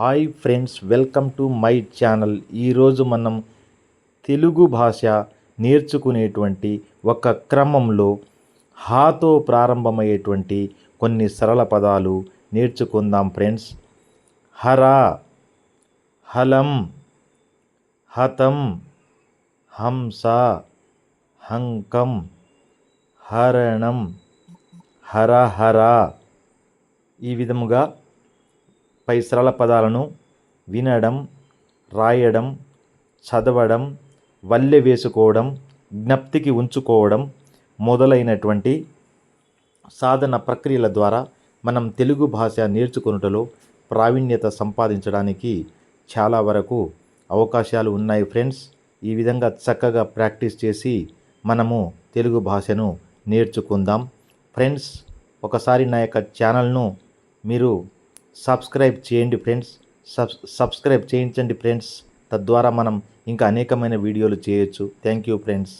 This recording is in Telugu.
Hi friends welcome to my channel. ఈరోజు మనం తెలుగు భాష నేర్చుకునేటువంటి ఒక క్రమంలో హాతో ప్రారంభమయ్యేటువంటి కొన్ని సరళ పదాలు నేర్చుకుందాం ఫ్రెండ్స్. హర హలం హతం హంస హంకం హరణం హరహర ఈ విధముగా పై సరళ పదాలను వినడం రాయడం చదవడం వల్లె వేసుకోవడం జ్ఞప్తికి ఉంచుకోవడం మొదలైనటువంటి సాధన ప్రక్రియల ద్వారా మనం తెలుగు భాష నేర్చుకొనుటలో ప్రావీణ్యత సంపాదించడానికి చాలా వరకు అవకాశాలు ఉన్నాయి ఫ్రెండ్స్. ఈ విధంగా చక్కగా ప్రాక్టీస్ చేసి మనము తెలుగు భాషను నేర్చుకుందాం. ఫ్రెండ్స్ ఒకసారి నా యొక్క ఛానల్ను మీరు సబ్స్క్రైబ్ చేయండి ఫ్రెండ్స్. సబ్ సబ్స్క్రైబ్ చేయించండి ఫ్రెండ్స్. తద్వారా మనం ఇంకా అనేకమైన వీడియోలు చేయొచ్చు. Thank you friends.